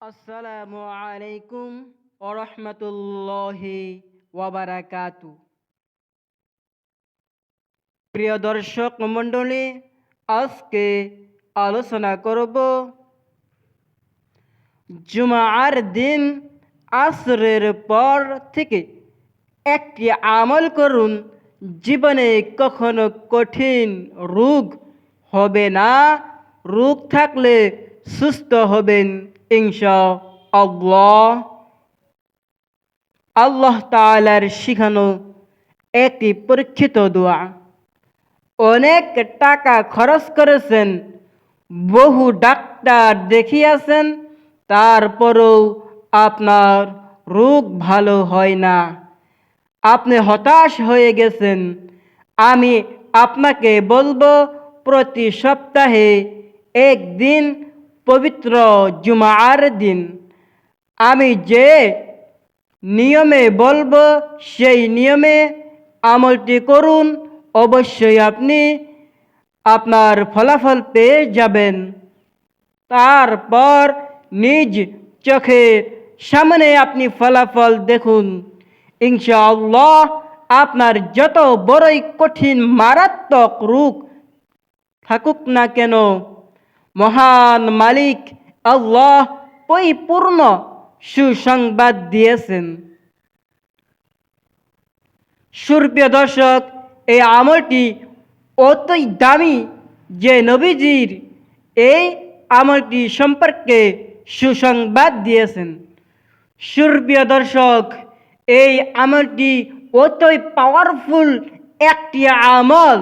আসসালামু আলাইকুম ওরহমতুল্লাহি ওয়াবারাকাতু। প্রিয় দর্শক মণ্ডলী, আজকে আলোচনা করব জুমার দিন আসরের পর থেকে একটি আমল করুন, জীবনে কখনো কঠিন রোগ হবে না। রোগ থাকলে সুস্থ হবেন ইনশা আল্লাহ আল্লাহ তালার শিখানো একটি পরীক্ষিত দোয়া। অনেক টাকা খরচ করেছেন, বহু ডাক্তার দেখিয়েছেন, তারপরেও আপনার রোগ ভালো হয় না। আপনি হতাশ হয়ে গেছেন, আমি আপনাকে বলব, প্রতি সপ্তাহে একদিন পবিত্র জুমার দিন। আমি যে নিয়মে বলব, সেই নিয়মে আমলটি করুন। অবশ্যই আপনি আপনার ফলাফল পেয়ে যাবেন। তারপর নিজ চোখের সামনে আপনি ফলাফল দেখুন। ইনশাআল্লাহ আপনার যত বড়ই কঠিন মারাত্মক রূপ থাকুক না কেন মহান মালিক আল্লাহ পরিপূর্ণ সুসংবাদ দিয়েছেন। সুরপ্রিয় দর্শক, এই আমলটি অতই দামি যে নবীজির এই আমলটি সম্পর্কে সুসংবাদ দিয়েছেন। সুরপ্রিয় দর্শক, এই আমলটি অতই পাওয়ারফুল একটি আমল।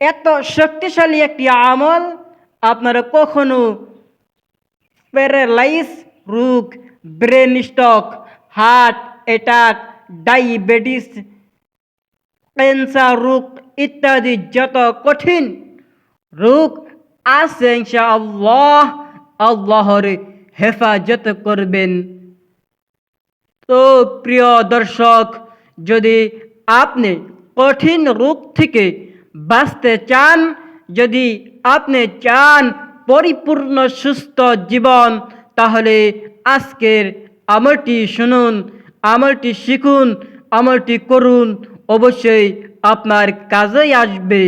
এত শক্তিশালী একটি আমল আপনারা কখনো প্যারালাইস রোগ, brain stroke, heart attack, diabetes, cancer রোগ ইত্যাদি যত কঠিন রোগ আছে ইনশাআল্লাহ আল্লাহর হেফাজত করবেন। তো প্রিয় দর্শক, যদি আপনি কঠিন রোগ থেকে বাঁচতে চান, যদি আপনি চান পরিপূর্ণ সুস্থ জীবন, তাহলে আজকের আমলটি শুনুন, আমলটি শিখুন, আমলটি করুন, অবশ্যই আপনার কাজেই আসবে।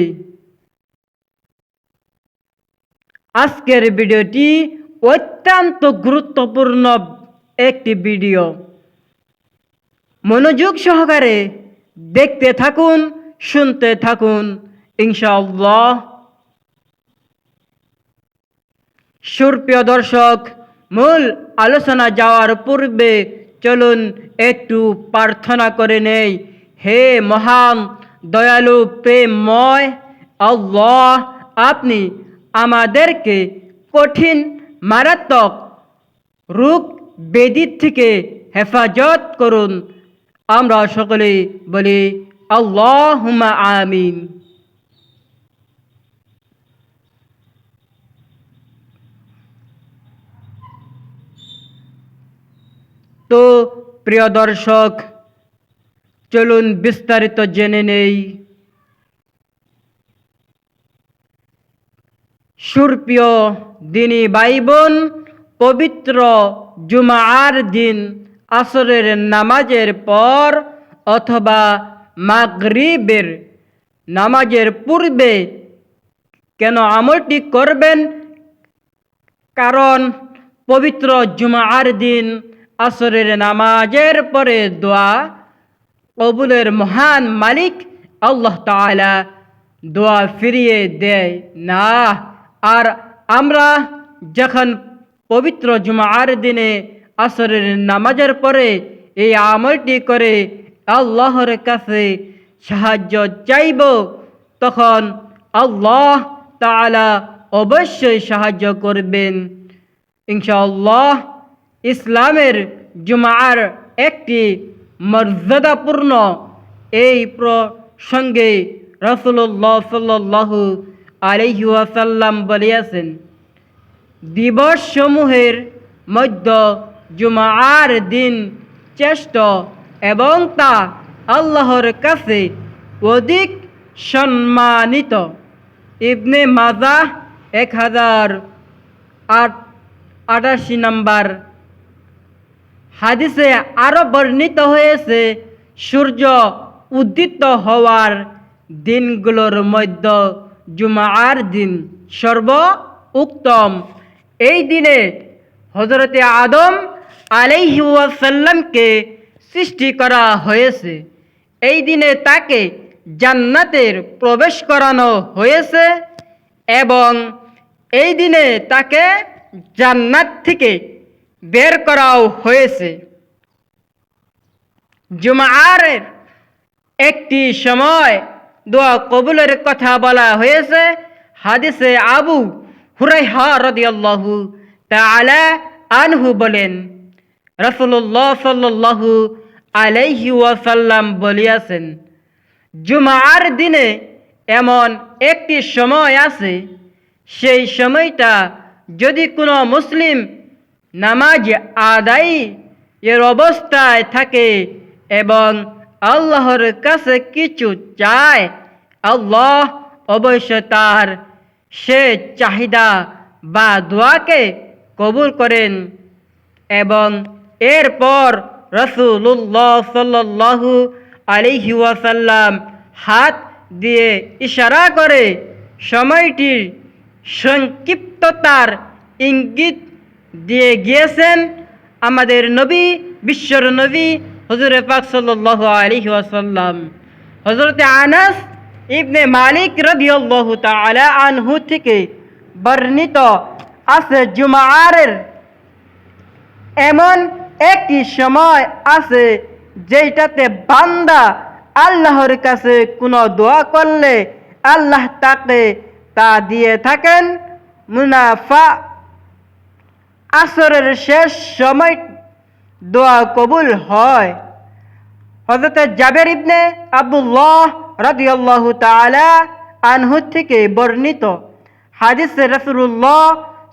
আজকের ভিডিওটি অত্যন্ত গুরুত্বপূর্ণ একটি ভিডিও। মনোযোগ সহকারে দেখতে থাকুন, শুনতে থাকুন, ইনশাআল্লাহ। সুরপ্রিয় দর্শক, মূল আলোচনা যাওয়ার পূর্বে চলুন একটু প্রার্থনা করে নেই। হে মহান, দয়ালু, প্রেমময় আল্লাহ, আপনি আমাদেরকে কঠিন, মারাত্মক রোগ বেদির থেকে হেফাজত করুন। আমরা সকলে বলি আল্লাহ আমিন। তো প্রিয় দর্শক, চলুন বিস্তারিত জেনে নেই। সুরপ্রিয় দিনী ভাই বোন পবিত্র জুমার দিন আসরের নামাজের পর অথবা মাগরিবের নামাজের পূর্বে কেন আমলটি করবেন? কারণ পবিত্র জুমার দিন আসরের নামাজের পরে দোয়া কবুলের মহান মালিক আল্লাহ তালা দোয়া ফিরিয়ে দেয় না। আর আমরা যখন পবিত্র জুমার দিনে আসরের নামাজের পরে এই আমলটি করে আল্লাহর কাছে সাহায্য চাইব, তখন আল্লাহ তালা অবশ্যই সাহায্য করবেন। ইনশাআল্লাহ ইসলামের জুমার একটি মর্যাদাপূর্ণ এই প্রসঙ্গে রসুল্লাহ সাল্লাহু আলহি ওয়াসাল্লাম বলিয়াছেন, দিবসসমূহের মধ্য জুমার দিন চেষ্ট এবং তা আল্লাহর কাছে অধিক সম্মানিত। ইবনে মাজা এক হাজার আট, আটাশি নম্বর হাদিসে আরও বর্ণিত হয়েছে, সূর্য উদিত হওয়ার দিনগুলোর মধ্যে জুমার দিন সর্ব উত্তম এই দিনে হজরতে আদম আলাইহাসাল্লামকে সৃষ্টি করা হয়েছে। এই দিনে তাকে জান্নাতের প্রবেশ করানো হয়েছে এবং এই দিনে তাকে জান্নাত থেকে বের করাও হয়েছে। জুমারের একটি সময় দোয়া কবুলের কথা বলা হয়েছে। হাদিসে আবু হুরাইহা রাদিয়াল্লাহু আনহু বলেন, রাসূলুল্লাহ সাল্লাল্লাহু আলাইহি ওয়াসাল্লাম বলিয়াছেন, জুমার দিনে এমন একটি সময় আছে, সেই সময়টা যদি কোনো মুসলিম নামাজ আদায় এর অবস্থায় থাকে এবং আল্লাহর কাছে কিছু চায়, আল্লাহ অবশ্য তার সে চাহিদা বা দোয়াকে কবুল করেন এবং এরপর রসুল্লাহ সাল্লাল্লাহু আলাইহি ওয়াসাল্লাম হাত দিয়ে ইশারা করে, সময়টির সংক্ষিপ্ততার ইঙ্গিত দিয়ে গিয়েছেন আমাদের নবী, বিশ্বর নবী হজরত পাক সাল্লাল্লাহু আলাইহি ওয়াসাল্লাম। হজরতে আনাস ইবনে মালিক রাদিয়াল্লাহু তাআলা আনহু থেকে বর্ণিত আছে জুমারের এমন একটি সময় আছে যেটাতে বান্দা আল্লাহর কাছে কোনো দোয়া করলে আল্লাহ তাকে তা দিয়ে থাকেন, মুনাফা আসরের শেষ সময় দোয়া কবুল হয়। হজরত জাবের ইবনে আব্দুল্লাহ রাদিয়াল্লাহু তাআলা আনহু থেকে বর্ণিত হাদিস রাসূলুল্লাহ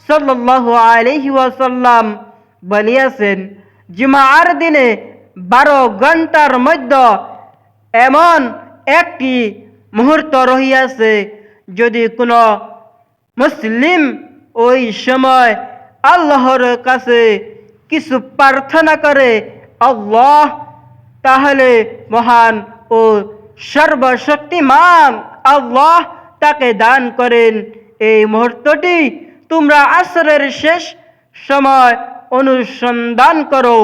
সাল্লাল্লাহু আলাইহি ওয়াসাল্লাম বলিয়াছেন, জুমার দিনে বারো ঘণ্টার মধ্যে এমন একটি মুহূর্ত রহিয়াছে যদি কোনো মুসলিম ওই সময় আল্লাহর কাছে কিছু প্রার্থনা করে আল্লাহ, তাহলে মহান ও সর্বশক্তিমান আল্লাহ তাকে দান করেন। এই মুহূর্তটি তোমরা আসরের শেষ সময় অনুসন্ধান করো।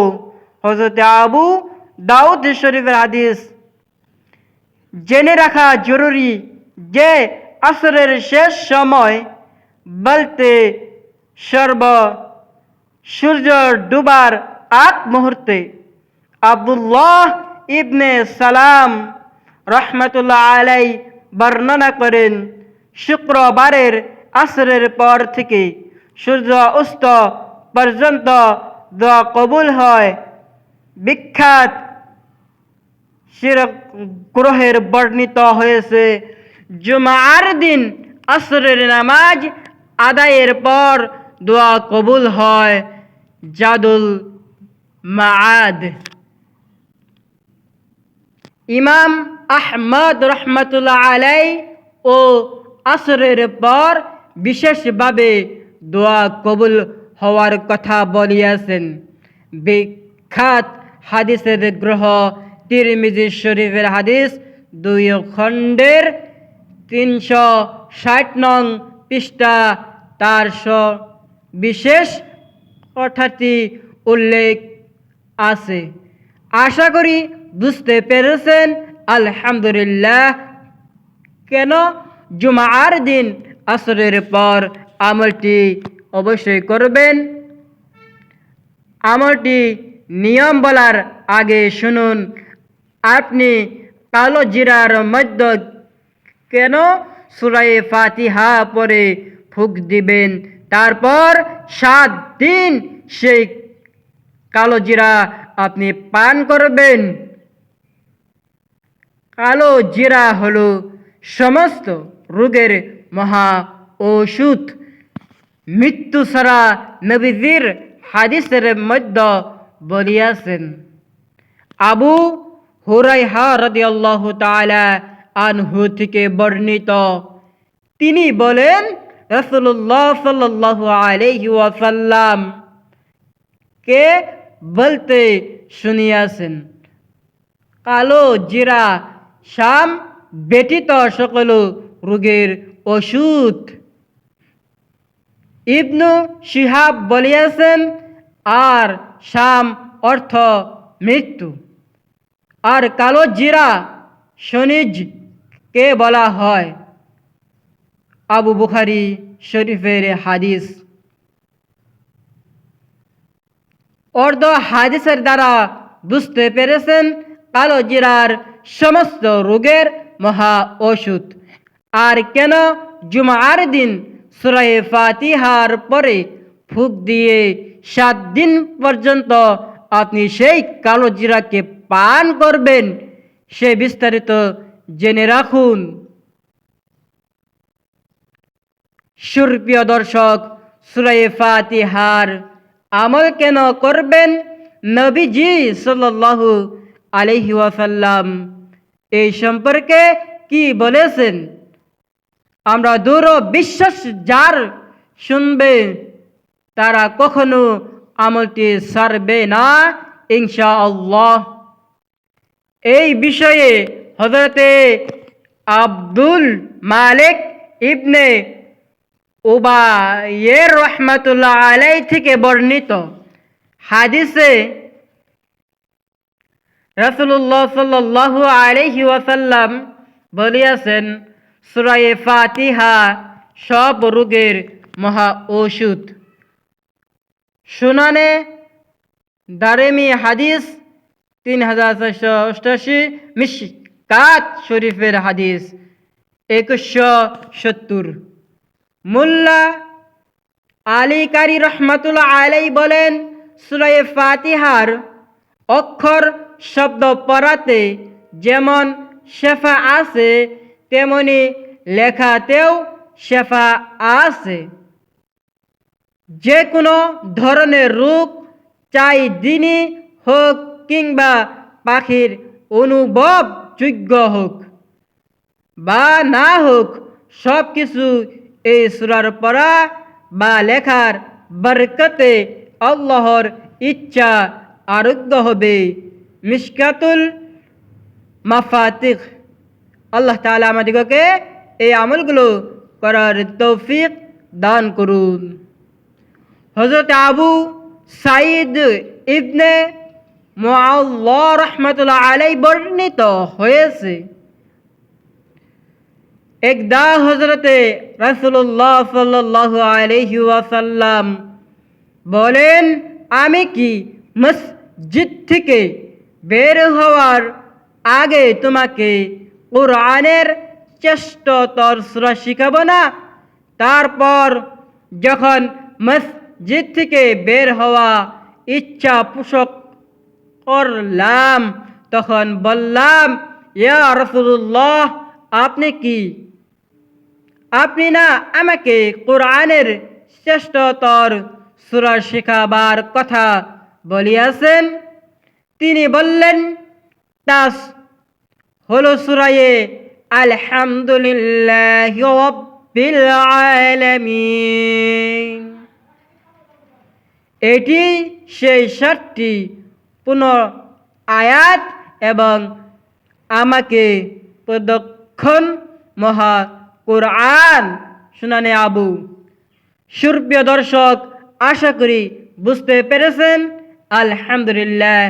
হজরত আবু দাউদ শরীফের হাদিস। জেনে রাখা জরুরি যে আসরের শেষ সময় বলতে সর্ব সূর্য ডুবার আগ মুহূর্তে আব্দুল্লাহ ইবনে সালাম রহমতুল্লাহ আলাই বর্ণনা করেন, শুক্রবারের আসরের পর থেকে সূর্য অস্ত পর্যন্ত দোয়া কবুল হয়। বিখ্যাত শিরক গ্রহের বর্ণিত হয়েছে, জুমার দিন আসরের নামাজ আদায়ের পর দোয়া কবুল হয় জাদুল মাআদ। ইমাম আহমদ রহমতুল্লাহ আলাই ও আসরের পর বিশেষভাবে দোয়া কবুল হওয়ার কথা বলিয়াছেন। বিখ্যাত হাদিসের গ্রহ তিরমিজি শরীফের হাদিস দুই খণ্ডের তিনশো ষাট নং পৃষ্ঠা তার স বিশেষ কথাটি উল্লেখ আছে। আশা করি বুঝতে পেরেছেন। আলহামদুলিল্লাহ। কেন জুমার দিন আসরের পর আমলটি অবশ্যই করবেন? আমলটি নিয়ম বলার আগে শুনুন, আপনি কালো জিরার মধ্য কেন সুরাই ফাতিহা পরে ফুক দিবেন? তারপর সাত দিন সেই কালো জিরা আপনি পান করবেন। কালো জিরা হলো সমস্ত রোগের মহা ওষুধ। মৃত্যু ছাড়া নবীজির হাদিসের মধ্যে বলিয়াছেন। আবু হুরাইহা রাদিয়াল্লাহু তাআলা আনহু থেকে বর্ণিত। তিনি বলেন রসুল্লাহ সাল্লাহ আলহি ওয়াসাল্লাম কে বলতে শুনিয়াছেন? কালো, জিরা, শাম ব্যতীত সকল রোগের ওষুধ। ইবনু শিহাব বলিয়াছেন, আর শাম অর্থ মৃত্যু। আর কালো, জিরা শনিজ কে বলা হয়? আবু বুখারি শরীফের হাদিস। অর্ধ হাদিসের দ্বারা বুঝতে পেরেছেন কালো জিরার সমস্ত রোগের মহা ওষুধ। আর কেন জুমার দিন সুরাই ফাতিহার পরে ফুক দিয়ে সাত দিন পর্যন্ত আপনি সেই কালো জিরাকে পান করবেন, সে বিস্তারিত জেনে রাখুন। সুরপ্রিয় দর্শক সুরাই ফাতিহার আমল কেন করবেন? নবীজি সাল্লাল্লাহু আলহি ওয়াসাল্লাম এই সম্পর্কে কি বলেছেন? আমরা দূর বিশ্বাস যার শুনবে, তারা কখনো আমলটি সারবে না ইনশা আল্লাহ এই বিষয়ে হজরতে আব্দুল মালিক ইবনে উবায়ের রহমাতুল্লাহ আলাই থেকে বর্ণিত হাদিসে রসুল্লাহ সাল্লাল্লাহু আলাইহি ওয়াসাল্লাম বলিয়াছেন, সুরায়ে ফাতিহা সব রোগের মহা ওষুধ। সুনানে দারেমি হাদিস তিন হাজার চারশো অষ্টাশি মিসকাত শরীফের হাদিস একুশশো সত্তর। মোল্লা আলী কারি রহমাতুল্লাহ আলাই বলেন সুরায়ে ফাতিহার অক্ষর শব্দ পড়াতে যেমন শেফা আছে, তেমনি লেখাতেও শেফা আছে। যে কোনো ধরনের রূপ, চাই দিনই হোক কিংবা পাখির অনুভব যোগ্য হোক বা না হোক সব কিছু এই সুরার পড়া বা লেখার বরকতে আল্লাহর ইচ্ছা আরোগ্য হবে। মিসকাতুল মাফাতিক আল্লাহ তালা আমাদিগকে এই আমলগুলো করার তৌফিক দান করুন। হজরত আবু সাইদ ইবনে মুআল্লাহ রহমতুল্লাহ আলাই বর্ণিত হয়েছে। একদা হজরতে রাসুল্লাহ সাল্লাহ বলেন, আমি কি মসজিদ থেকে বের হওয়ার আগে তোমাকে কোরআনের চেষ্টতর সুরা শিখাবো না? তারপর যখন মসজিদ থেকে বের হওয়া ইচ্ছা পোষক করলাম, তখন বললাম, ইয়া রসুল্লাহ আপনি কি আপনি না আমাকে কোরআনের শ্রেষ্ঠতর সুরা শেখাবার কথা বলিয়াছেন? তিনি বললেন তাস হলো সুরায়ে আলহামদুলিল্লাহ এটি সেই সাতটি পুনঃ আয়াত এবং আমাকে প্রদক্ষণ মহা কোরআন শুনানে আবু। সুরপ্রিয় দর্শক, আশা করি বুঝতে পেরেছেন। আলহামদুলিল্লাহ,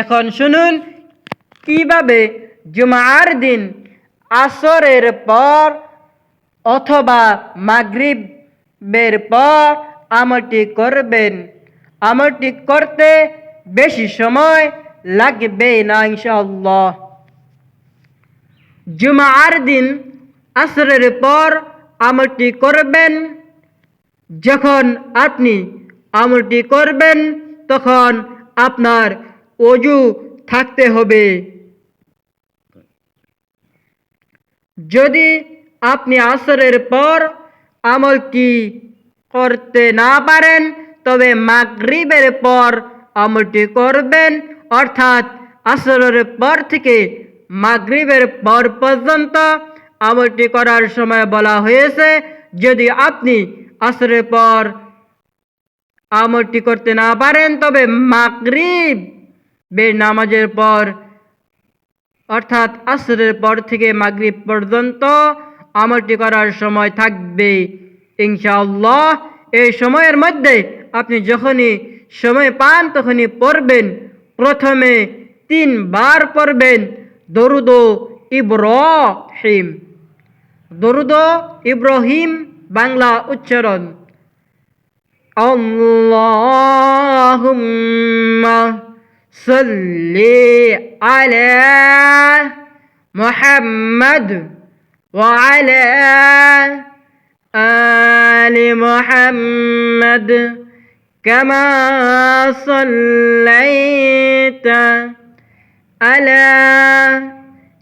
এখন শুনুন, কীভাবে জুমার দিন আসরের পর অথবা মাগরিবের পর আমলটি করবেন? আমলটি করতে বেশি সময় লাগবে না, ইনশাআল্লাহ। জুমার দিন আসরের পর আমলটি করবেন। যখন আপনি আমলটি করবেন, তখন আপনার অজু থাকতে হবে। যদি আপনি আসরের পর আমলটি করতে না পারেন, তবে মাগরিবের পর আমলটি করবেন, অর্থাৎ আসরের পর থেকে মাগরিবের পর পর্যন্ত আমলটি করার সময় বলা হয়েছে, যদি আপনি আসরের পর আমলটি করতে না পারেন, তবে মাগরিব বের নামাজের পর, অর্থাৎ আসরের পর থেকে মাগরিব পর্যন্ত আমলটি করার সময় থাকবে। ইনশাআল্লাহ, এই সময়ের মধ্যে আপনি যখনই সময় পান, তখনই পড়বেন। প্রথমে তিনবার পড়বেন, দরুদ ইব্রাহিম। দরুদ ইব্রাহিম বাংলা উচ্চারণ اللهم صل على محمد وعلى آل محمد كما صليت على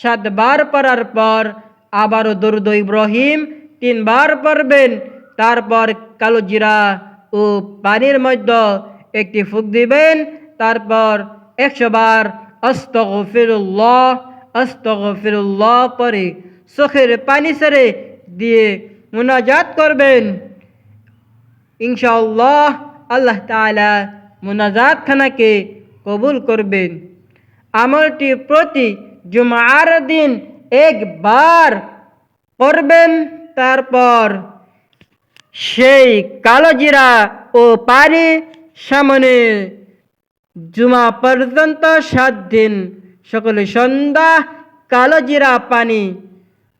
সাতবার পড়ার পর আবারও দরুদ ইব্রাহিম তিনবার পড়বেন। তারপর কালো জিরা ও পানির মধ্যে একটি ফুক দিবেন। তারপর একশো বার আস্তগফিরুল্লাহ আস্তগফিরুল্লাহ পরে চোখের পানি সেরে দিয়ে মুনাজাত করবেন। ইনশাআল্লাহ আল্লাহ তাআলা মুনাজাত খানাকে কবুল করবেন। আমলটি প্রতি জুমার দিন একবার করবেন তারপর সেই কালো জিরা ও পানি সামনে জুমা পর্যন্ত সাত দিন সকলে সন্ধ্যা কালো জিরা পানি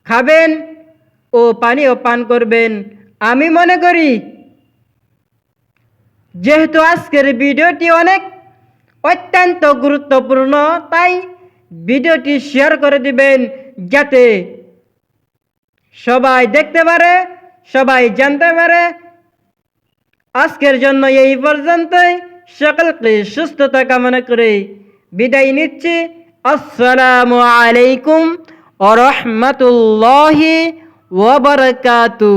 খাবেন ও পানিও পান করবেন। আমি মনে করি, যেহেতু আজকের ভিডিওটি অনেক অত্যন্ত গুরুত্বপূর্ণ, তাই ভিডিওটি শেয়ার করে দিবেন যাতে সবাই দেখতে পারে, সবাই জানতে পারে। আজকের জন্য এই পর্যন্তই। সকলকে সুস্থতা কামনা করে বিদায় নিচ্ছি। আসসালামু আলাইকুম ও রহমতুল্লাহি ওবরকাতু